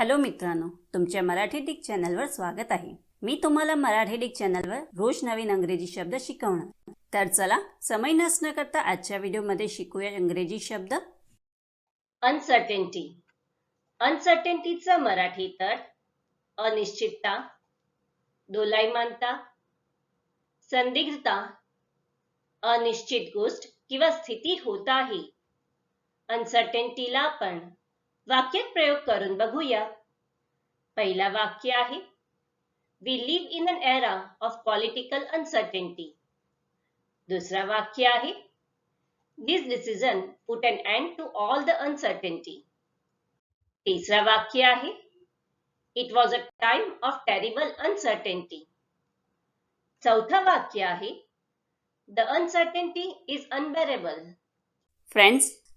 Hello मित्रांनो तुमच्या Marathi Dick चॅनलवर स्वागत आहे. मी तुम्हाला मराठी डिक चॅनलवर रोज नवीन अंग्रेजी शब्द शिकवणार. तर चला समय नसणं करता आजच्या व्हिडिओमध्ये शिकूया इंग्रजी शब्द. अनसर्टेनिटी अनसर्टेनिटीचा मराठी तर अनिश्चितता दोलायमानता संदिग्धता अनिश्चित गोष्ट किंवा स्थिती होत आहे अनसर्टेनिटीला आपण वाक्य प्रयोग कर वाक्य आहे we live in an era of political uncertainty दुसरा वाक्य है this decision put an end to all the uncertainty तीसरा वाक्य है it was a time of terrible uncertainty चौथा वाक्य है the uncertainty is unbearable friends